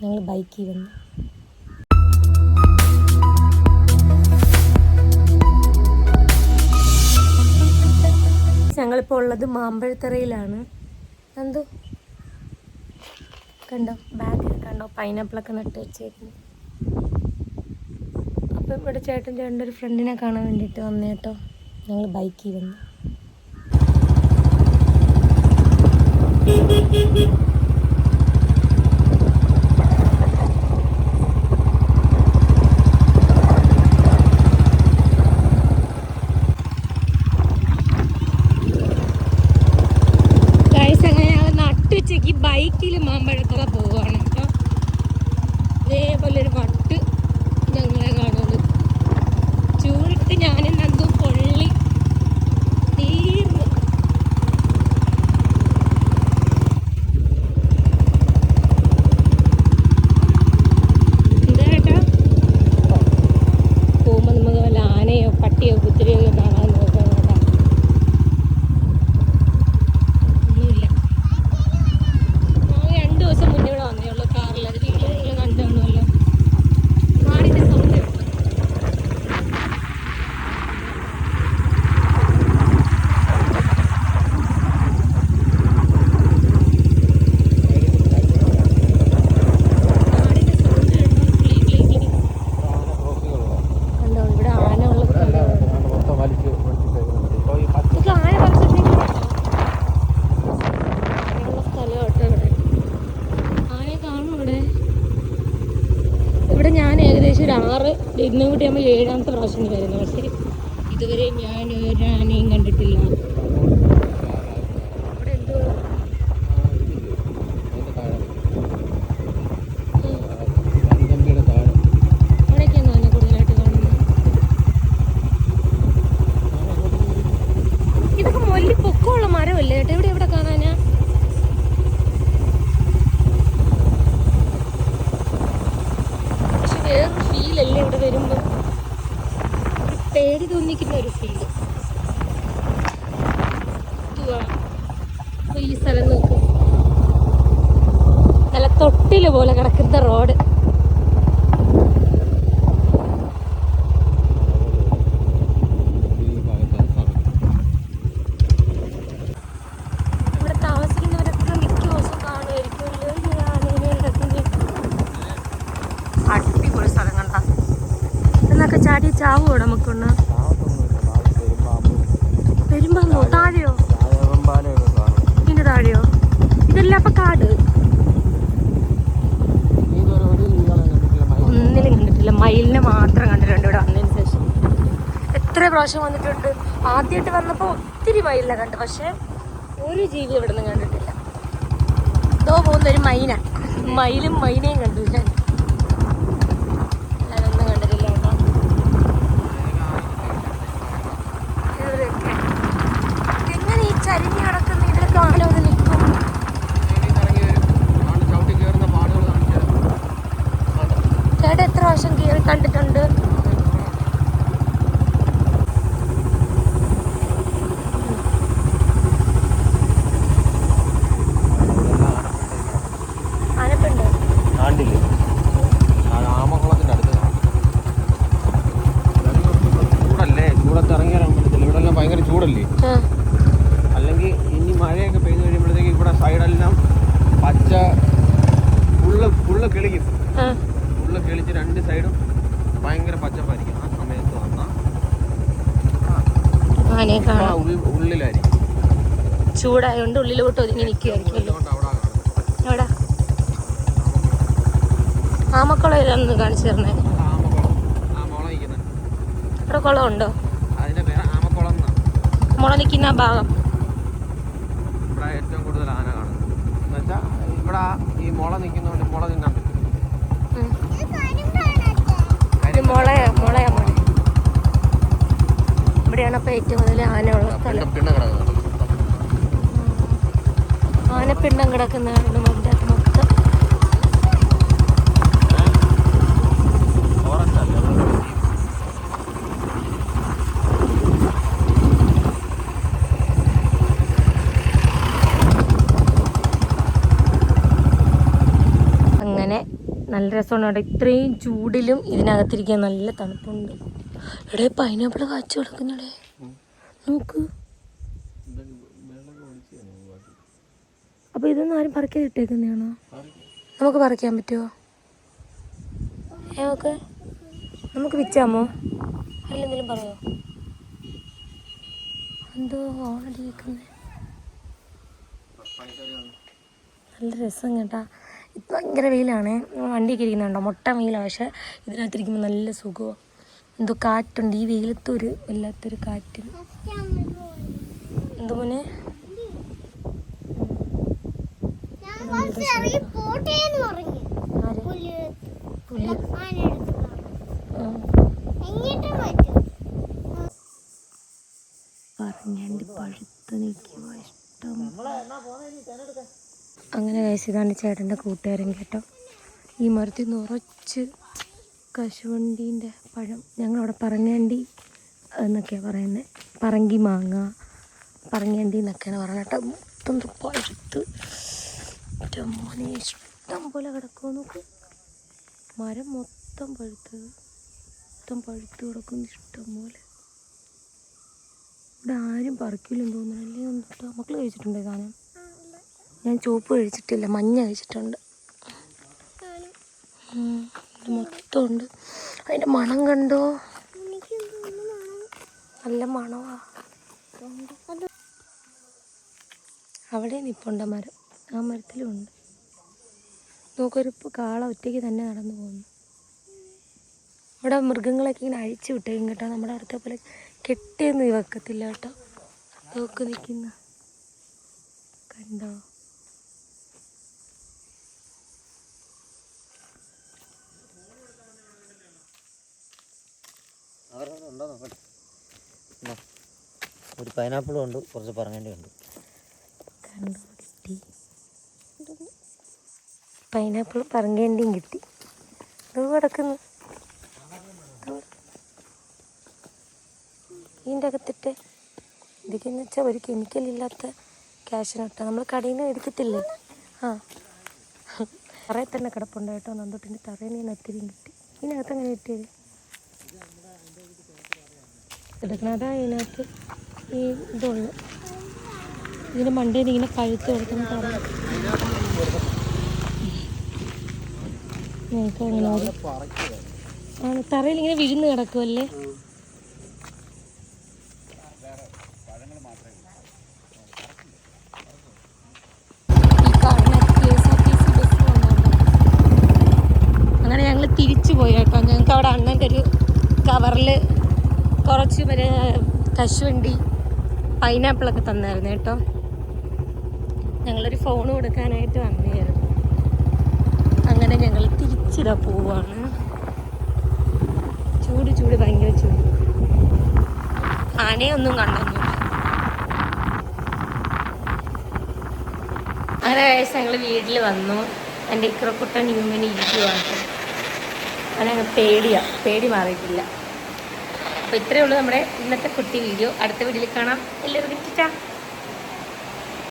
ഞങ്ങൾ ബൈക്കിൽ വന്നു. ഞങ്ങളിപ്പോൾ ഉള്ളത് മാമ്പഴത്തറയിലാണ്. എന്തോ കണ്ടോ? ബാഗ് കണ്ടോ? പൈനാപ്പിളൊക്കെ നട്ട് വെച്ചേക്കുന്നു. അപ്പം ഇവിടെ ചേട്ടൻ ചേട്ടന്റെ ഒരു ഫ്രണ്ടിനെ കാണാൻ വേണ്ടിയിട്ട് വന്നേട്ടോ ഞങ്ങൾ ബൈക്കിൽ വന്നു. ter o ഇന്നും കൂടി ആകുമ്പോൾ ഏഴാമത്തെ പ്രാവശ്യം വരുന്നു പക്ഷേ ഇതുവരെ ഞാൻ ഒരു ആനയും കണ്ടിട്ടില്ല ഇവിടെ എന്തോ അവിടെയൊക്കെയാണ് ആന കൂടുതലായിട്ട് കാണുന്നത് ഇതൊക്കെ മൊല്ലി പൊക്കമുള്ള മരമല്ലേ ഏട്ടാ ഇവിടെ എവിടെ കാണാനാ പക്ഷെ വേറൊരു ഫീലല്ലേ ഇവിടെ വരുമ്പോ ഒരു പേടി തോന്നിക്കുന്ന ഒരു ഫീൽ ഈ സ്ഥലം നോക്ക് നല്ല തൊട്ടിൽ പോലെ കിടക്കുന്ന റോഡ്. അടിപൊളി സ്ഥലം കണ്ട എന്നൊക്കെ ചാടി ചാവുമോ നമുക്കൊന്ന്? പ്രാവശ്യം വന്നിട്ടുണ്ട്. ആദ്യമായിട്ട് വന്നപ്പോൾ ഒത്തിരി മയിലിനെ കണ്ടു പക്ഷെ ഒരു ജീവി ഇവിടെ നിന്ന് കണ്ടിട്ടില്ല. ഇതോ പോകുന്ന ഒരു മൈന. മയിലും മൈനയും കണ്ടു ഞാൻ. ഞാനൊന്നും കണ്ടിട്ടില്ല എങ്ങനെ ഈ ചരിഞ്ഞ് കിടക്കുന്ന ഇതിലൊക്കെ ചേട്ടാ എത്ര പ്രാവശ്യം കയറി കണ്ടിട്ടുണ്ട്? ആനയെ കാണാം. ചൂടായതുകൊണ്ട് ഉള്ളിലോട്ട് ഒതുങ്ങി കാണും എവിടെ? ആമക്കുളം ഏതാണെന്ന് കാണിച്ചു തരണേ. അവിടെ കുളം ഉണ്ടോ മുള നിൽക്കുന്ന ഭാഗം. ഇവിടെ ഏറ്റവും കൂടുതൽ ആന കാണും എന്നുവെച്ചാൽ ഇവിടെ ഈ മുള നിൽക്കുന്നതുകൊണ്ട് മുള തിന്നാൻ പറ്റും. മുളയാ മുളയാ മുള. ഇവിടെയാണ് അപ്പോൾ ഏറ്റവും കൂടുതൽ ആനയുള്ള സ്ഥലം. കിടക്കുന്ന ആനപ്പിണ്ടം അകത്ത് മൊത്തം. ഓറഞ്ച് അങ്ങനെ നല്ല രസമാണ് ഇത്രയും ചൂടിലും ഇതിനകത്തിരിക്കാൻ നല്ല തണുപ്പുണ്ട്. ഇവിടെ പൈനാപ്പിൾ കാച്ചു കിടക്കുന്നടേ. നോക്ക് അപ്പൊ ഇതൊന്നും ആരും പറിക്കാൻ ഇട്ടേക്കുന്നതാണോ? നമുക്ക് പറിക്കാൻ പറ്റുമോ നമുക്ക് നമുക്ക് വിച്ചാമോ അല്ലെന്തെങ്കിലും പറയോ? എന്തോ ഓണടി കേൾക്കുന്നേ നല്ല രസം കേട്ടാ. ഭയങ്കര വെയിലാണ്. വണ്ടിയൊക്കെ ഇരിക്കുന്നുണ്ടോ? മൊട്ട വെയിലാണ് പക്ഷെ ഇതിനകത്തിരിക്കുമ്പോൾ നല്ല സുഖമാണ് എന്തോ കാറ്റുണ്ട് ഈ വെയിലത്തൊരു വല്ലാത്തൊരു കാറ്റ്. എന്തോ മോനെ? പറഞ്ഞാണ്ട് പഴുത്ത് നിൽക്കുക ഇഷ്ടം. അങ്ങനെ കഴിച്ചതാണ് ചേട്ടന്റെ കൂട്ടുകാരൻ കേട്ടോ. ഈ മരത്തിൽ നിന്ന് ഉറച്ച് കശുവണ്ടീന്റെ പഴം. ഞങ്ങളവിടെ പറങ്ങേണ്ടി എന്നൊക്കെയാണ് പറയുന്നത്. പറങ്കി മാങ്ങ പറങ്ങേണ്ടി എന്നൊക്കെയാണ് പറയുന്നത് കേട്ടോ. മൊത്തം പഴുത്ത് മോനെ ഇഷ്ടം പോലെ കിടക്കുമോ നോക്ക്. മരം മൊത്തം പഴുത്ത് മൊത്തം പഴുത്ത് കിടക്കുന്നു ഇഷ്ടം പോലെ. ഇവിടെ ആരും പറിക്കില്ലെന്ന് തോന്നുന്നു. അല്ലേ? എന്നിട്ട് മക്കൾ കഴിച്ചിട്ടുണ്ടോ കാണാൻ സാധനം? ഞാൻ ചുവപ്പ് കഴിച്ചിട്ടില്ല മഞ്ഞ കഴിച്ചിട്ടുണ്ട്. മൊത്തം അതിന്റെ മണം കണ്ടോ? നല്ല മണമാ അവിടെ നിപ്പുണ്ട മരം. ആ മരത്തിലും ഉണ്ട് നോക്കൊരു കാള ഒറ്റയ്ക്ക് തന്നെ നടന്നു പോകുന്നു. അവിടെ മൃഗങ്ങളൊക്കെ ഇങ്ങനെ അഴിച്ചു വിട്ടേക്കും കേട്ടോ. നമ്മുടെ അടുത്ത പോലെ കെട്ടിയൊന്നും വെക്കത്തില്ല കേട്ടോ. നോക്ക് നിൽക്കുന്ന. കണ്ടോ? ഉണ്ടോ നോക്കട്ടെ ഒരു പൈനാപ്പിളും ഉണ്ട് കുറച്ച് പറങ്ങേണ്ടി ഉണ്ട് പൈനാപ്പിൾ പറങ്കേണ്ടിയും കിട്ടി. കിടക്കുന്നു. ഇതിന്റെ അകത്തിട്ട് ഇതൊക്കെയെന്ന് വെച്ചാൽ ഒരു കെമിക്കൽ ഇല്ലാത്ത ക്യാഷിനട്ടാ നമ്മൾ കടയിൽ നിന്ന് എടുക്കത്തില്ലേ ആ. തറയിൽ തന്നെ കിടപ്പുണ്ട് കേട്ടോ നന്ദോട്ടിന്റെ തറയിൽ നിന്ന് ഒത്തിരി കിട്ടി. ഇതിനകത്ത് അങ്ങനെ കിട്ടിയത്? ഇതിനകത്ത് ഈ ഇതുള്ളു ഇതിന് മണ്ടയിൽ ഇങ്ങനെ പഴുത്ത് കൊടുക്കുന്ന തറയിൽ ഇങ്ങനെ വിഴുന്ന് കിടക്കുമല്ലേ ഈ കാണുന്ന KSRTC ബസ് വന്നോണ്ടാ. അങ്ങനെ ഞങ്ങൾ തിരിച്ചു പോയി കേട്ടോ ഞങ്ങൾക്ക് അവിടെ അണ്ണന്റെ ഒരു കവറിൽ മറ്റേ കശുവണ്ടി പൈനാപ്പിളൊക്കെ തന്നായിരുന്നു കേട്ടോ. ഞങ്ങളൊരു ഫോൺ കൊടുക്കാനായിട്ട് വന്നതായിരുന്നു. അങ്ങനെ ഞങ്ങൾ തിരിച്ചിടാ പോവാണ്. ചൂട് ചൂട് ഭയങ്കര ചൂട്. ആനയൊന്നും കണ്ടൊന്നുമില്ല. അങ്ങനെ വയസ്സ് ഞങ്ങൾ വീട്ടിൽ വന്നു. എന്റെ ഇക്രക്കുട്ടൻ ഇങ്ങനെ ഇരിക്കുവാണ് അങ്ങനെ പേടിയാണ് പേടിയാ. പേടി മാറിയിട്ടില്ല. അപ്പോൾ ഇത്രയേ ഉള്ളൂ നമ്മുടെ ഇന്നത്തെ കുട്ടി വീഡിയോ. അടുത്ത വീഡിയോയിൽ കാണാം. എല്ലാവർക്കും ടാറ്റാ